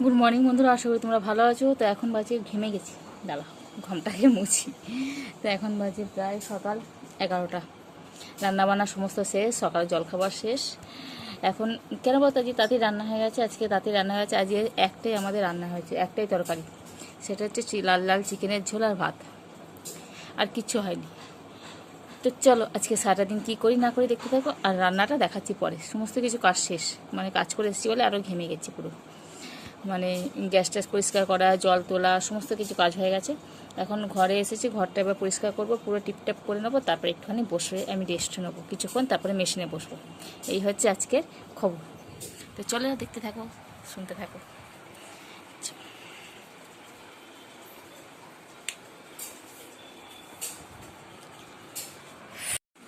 Good morning বন্ধুরা, আশা করি তোমরা ভালো আছো। তো এখন বাজে, ঘেমে গেছি। দাঁড়া ঘমটাকে মুছি। তো এখন বাজে প্রায় সকাল এগারোটা। রান্নাবান্না সমস্ত শেষ, সকালে জলখাবার শেষ। এখন কেন বলতো, আজকে তাঁতি রান্না হয়ে গেছে, আজকে তাঁতি রান্না হয়ে গেছে, আজকে একটাই আমাদের রান্না হয়েছে, একটাই তরকারি। সেটা হচ্ছে লাল লাল চিকেনের ঝোল আর ভাত। আর কিচ্ছু হয়নি। তো চলো, আজকে সারাটা দিন কী করি না করি দেখতে থাকো, আর রান্নাটা দেখাচ্ছি পরে। সমস্ত কিছু কাজ শেষ। মানে কাজ করে এসেছি বলে আরও ঘেমে গেছি পুরো। মানে গ্যাস ট্যাস পরিষ্কার করা, জল তোলা, সমস্ত কিছু কাজ হয়ে গেছে। এখন ঘরে এসেছি, ঘরটা এবার পরিষ্কার করব, পুরো টিপটাপ করে নেব, তারপরে একটুখানি বসে আমি রেস্ট নেব। কিছুক্ষণ তারপরে মেশিনে বসবো। এই হচ্ছে আজকের খবর। তো চলো দেখতে থাকো, শুনতে থাকো।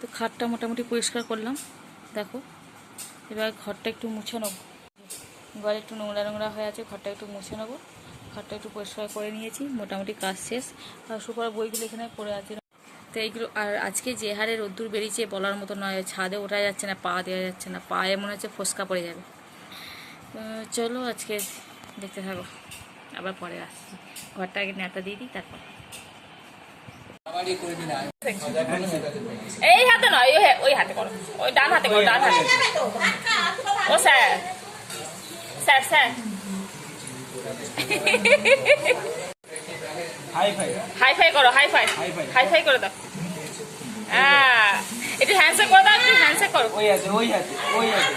তো খাটটা মোটামুটি পরিষ্কার করলাম। দেখো, এবার ঘরটা একটু মুছে নেব। ঘরে একটু নোংরা নোংরা হয়ে আছে, ঘরটা একটু মুছে নেব। ঘরটা একটু পরিষ্কার করে নিয়েছি, মোটামুটি কাজ শেষ। আর সুপার বইগুলো এখানে পড়ে আছে। তো এইগুলো, আর আজকে যে হারে রোদ্দুর বেরিয়েছে বলার মতো নয়, ছাদে ওঠা যাচ্ছে না, পা দেওয়া যাচ্ছে না, পায়ে মনে হচ্ছে ফসকা পড়ে যাবে। চলো আজকে দেখতে থাকো, আবার পরে আসছি। ঘরটা আগে নেতা দিয়ে দিই, তারপর। এই হাতে নয় ওই ওই হাতে করো, ওই ডান হাতে করো, ডান হাতে। ও sir. Sir sir. High five করো হাই ফাই হাই ফাই করে দাও। হ্যাঁ। একটু হ্যান্ডশেক করে দাও একটু হ্যান্ডশেক করো। ওই আছে ওই আছে ওই আছে।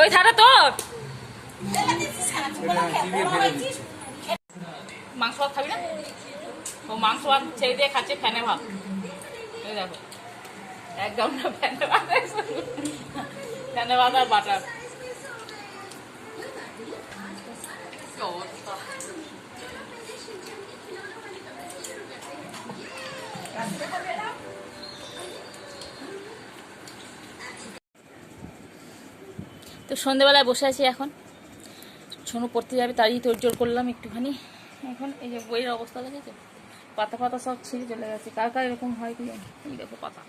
ওই ধারা তো। মাংস ভাত খাবি না? ও মাংস ভাত ছেড়ে দিয়ে খাচ্ছে ফ্যানে ভাত। দেখো। ভাত বাটার তো সন্ধেবেলায় বসে আছি এখন। সোনু পড়তে যাবে, তারই তোড়জোড় করলাম একটুখানি। এখন এই যে বইয়ের অবস্থা, দেখেছ? পাতা পাতা সব ছিঁড়ে চলে গেছে। কার কার এরকম হয় কি দেখো পাতা।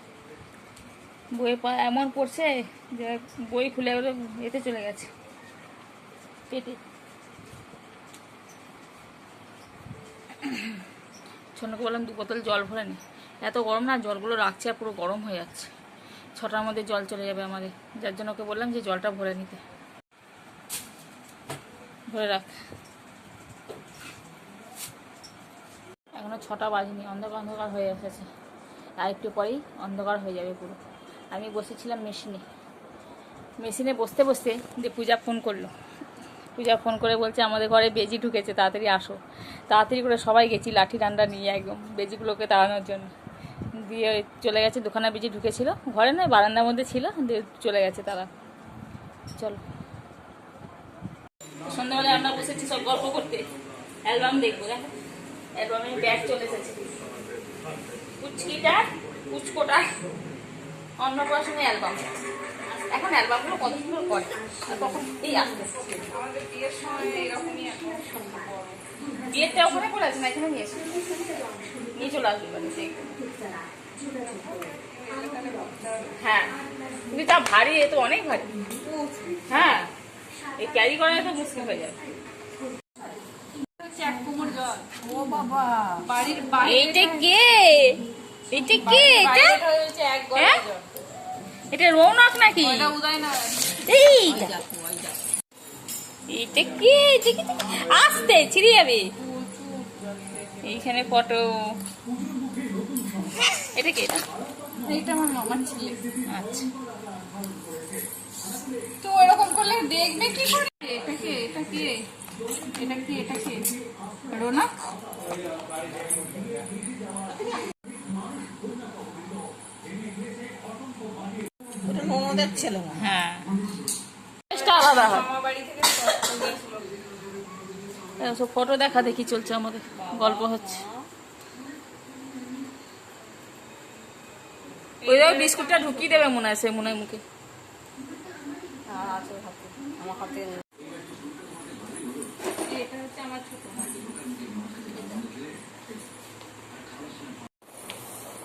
বইয়ে পা, এমন পড়ছে যে বই খুলে এতে চলে গেছে। পেটে। ছোনকে বললাম, দু বোতল জল ভরে নি। এত গরম না, জলগুলো রাখছে আর পুরো গরম হয়ে যাচ্ছে। ছটার মধ্যে জল চলে যাবে আমাদের। যার জন্য ওকে বললাম যে, জলটা ভরে নিতে। ভরে রাখ। এখনও ছটা বাজেনি, অন্ধকার অন্ধকার হয়ে এসেছে। আর একটু পরেই অন্ধকার হয়ে যাবে পুরো। আমি বসেছিলাম মেশিনে। মেশিনে বসতে বসতে যে পূজা ফোন করল। পূজা ফোন করে বলছে, আমাদের ঘরে বেজি ঢুকেছে, তাড়াতাড়ি আসো। তাড়াতাড়ি করে সবাই গেছি লাঠি ডান্ডা নিয়ে একদম বেজিগুলোকে তাড়ানোর জন্য। দিয়ে চলে গেছে দোকানে বেজি ঢুকেছিল। ঘরে নয়, বারান্দার মধ্যে ছিল, দিয়ে চলে গেছে তারা। চলো। সন্ধ্যাবেলায় আমরা বসেছি সব গল্প করতে। অ্যালবাম দেখব, দেখো। অ্যালবামে ব্যাগ চলে এসেছে। কুচকিটা কুচকোটা অন্নপ্রাশনের অ্যালবাম। এখন অ্যালবামগুলো কত সুন্দর করে তখন এই আসতে বিয়েতে ওখানে করে আছে না? এখানে নিয়ে এসে নিয়ে চলে আসবে এবার নিচে হ্যাঁ। কিন্তু তা ভারী এ তো অনেক ভারী। হ্যাঁ। এই ক্যারি করা তো মুশকিল হয়ে যাবে। এইটা কে? এটা কে? এটা? এটা রৌনক নাকি? এই এটা কি? আসতে ছিড়ে যাবে। এইখানে ফটো। এটা কে? এটা? আমার মামার ছেলে। আচ্ছা। তো এরকম করলে দেখবে কি করে? এটা কে? এটা কে? এটা কি? এটা কে? রোনা ওটা ননদের ছেলে হ্যাঁ। আলাদা হয়। মামা বাড়ি থেকে সব ফটো দেখা দেখি চলছে আমাদের গল্প হচ্ছে। ওই ওই বিস্কুটটা ঢুকিয়ে দেবে মনে হয় সে মনে হয় মুখে আমার হাতে এটা হচ্ছে আমার ছোট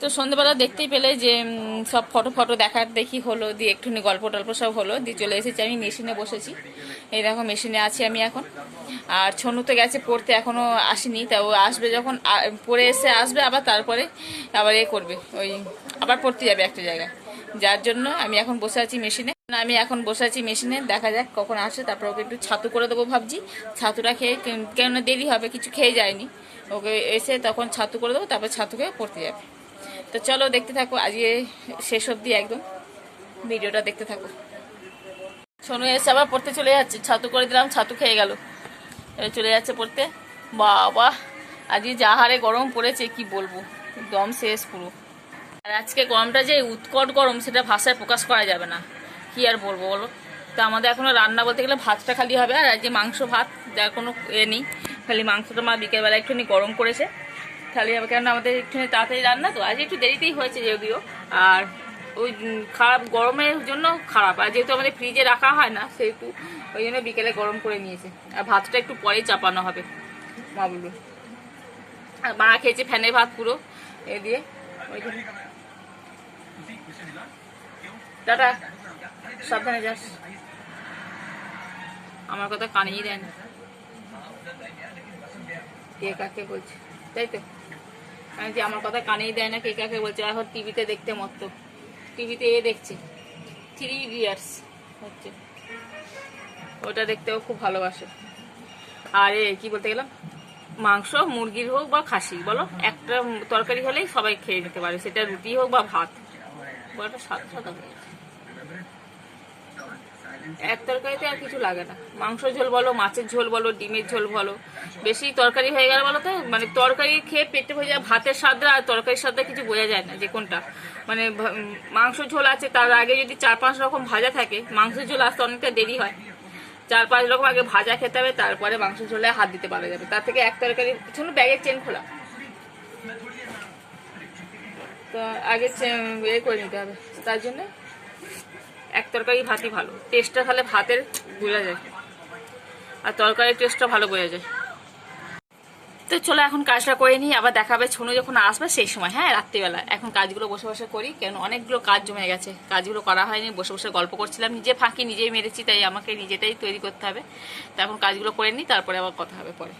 তো সন্ধ্যেবেলা দেখতেই পেলে যে সব ফটো ফটো দেখার দেখি হলো, দিয়ে একটুখানি গল্প টল্প সব হলো, দিয়ে চলে এসেছি আমি মেশিনে বসেছি। এই দেখো, মেশিনে আছি আমি এখন। আর ছনু তো গেছে পড়তে, এখনও আসেনি, তা ও আসবে যখন পড়ে এসে আসবে, আবার তারপরে, আবার এ করবে, ওই, আবার পড়তে যাবে একটা জায়গায়। যার জন্য আমি এখন বসে আছি মেশিনে। আমি এখন বসে আছি মেশিনে, দেখা যাক কখন আসে, তারপর ওকে একটু ছাতু করে দেবো ভাবছি। ছাতুটা খেয়ে কেন- দেরি হবে, কিছু খেয়ে যায়নি। ওকে এসে তখন ছাতু করে দেবো, তারপর ছাতু খেয়ে পড়তে যাবে। তো চলো দেখতে থাকো আজকে শেষ অবধি একদম। ভিডিওটা দেখতে থাকো। সোনু এসে আবার পড়তে চলে যাচ্ছে, ছাতু করে দিলাম, ছাতু খেয়ে গেল। চলে যাচ্ছে পড়তে। বাবা আজকে যা হারে গরম পড়েছে, কি বলব? দম শেষ পুরো। আর আজকে গরমটা যে উৎকট গরম, সেটা ভাষায় প্রকাশ করা যাবে না। কি আর বলব বলো? তো আমাদের এখনও রান্না বলতে গেলে ভাতটা খালি হবে, আর আজকে মাংস ভাত, যার কোনো এ নেই। খালি মাংসটা মা বিকেলবেলা একটুখানি গরম করেছে। খালি হবে কেন আমাদের একটুখানি তাড়াতাড়ি রান্না তো আজ একটু দেরিতেই হয়েছে যদিও। আর ওই খারাপ গরমের জন্য খারাপ, আর যেহেতু আমাদের ফ্রিজে রাখা হয় না সেহেতু ওই জন্য বিকেলে গরম করে নিয়েছে। আর ভাতটা একটু পরেই চাপানো হবে মা বলবে আর মা খেয়েছে ফ্যানের ভাত পুরো, এ দিয়ে। ওই টাটা, সাবধানে যাস। আমার কথা কানেই দেয় না। কে কাকে বলছে? তাই তো? আমি যে আমার কথা কানেই দেয় না, কে কাকে বলছে? এখন টিভিতে দেখতে মতো টিভিতে এ দেখছে। থ্রি ইডিয়ার্স হচ্ছে। ওটা দেখতেও খুব ভালোবাসে। আর কি বলতে গেলাম? মাংস, মুরগির হোক বা খাসি, বলো? একটা তরকারি হলেই সবাই খেয়ে নিতে পারে। সেটা রুটি হোক বা ভাত। বড়টা সাদা সাদা হয়ে। এক তরকারিতে আর কিছু লাগে না। মাংস ঝোল বলো, মাছের ঝোল বলো, ডিমের ঝোল বলো। বেশি তরকারি হয়ে গেল বলো তো? মানে তরকারি খেয়ে পেটে ভরে যায় ভাতের স্বাদটা আর তরকারির স্বাদটা কিছু বোঝা যায় না যে কোনটা। মানে মাংস ঝোল আছে, তার আগে যদি চার পাঁচ রকম ভাজা থাকে মাংস ঝোল আসতে অনেকটা দেরি হয়। চার পাঁচ রকম আগে ভাজা খেতে হবে, তারপরে মাংস ঝোলে হাত দিতে পারা যাবে। তার থেকে এক তরকারি শুনুন ব্যাগের চেন খোলা। তো আগে এ করে নিতে হবে। তার জন্য এক তরকারি ভাতই ভালো। টেস্টটা তাহলে ভাতের বোঝা যায়। আর তরকারির টেস্টটা ভালো বোঝা যায়। তো চলো এখন কাজটা করে নিই, আবার দেখাবে ছোনো যখন আসবে সেই সময় হ্যাঁ রাত্রিবেলা। এখন কাজগুলো বসে বসে করি, কেন অনেকগুলো কাজ জমে গেছে। কাজগুলো করা হয়নি, বসে বসে গল্প করছিলাম। নিজে ফাঁকি নিজেই মেরেছি, তাই আমাকে নিজেটাই তৈরি করতে হবে। তো এখন কাজগুলো করে নিই, তারপরে আবার কথা হবে পরে।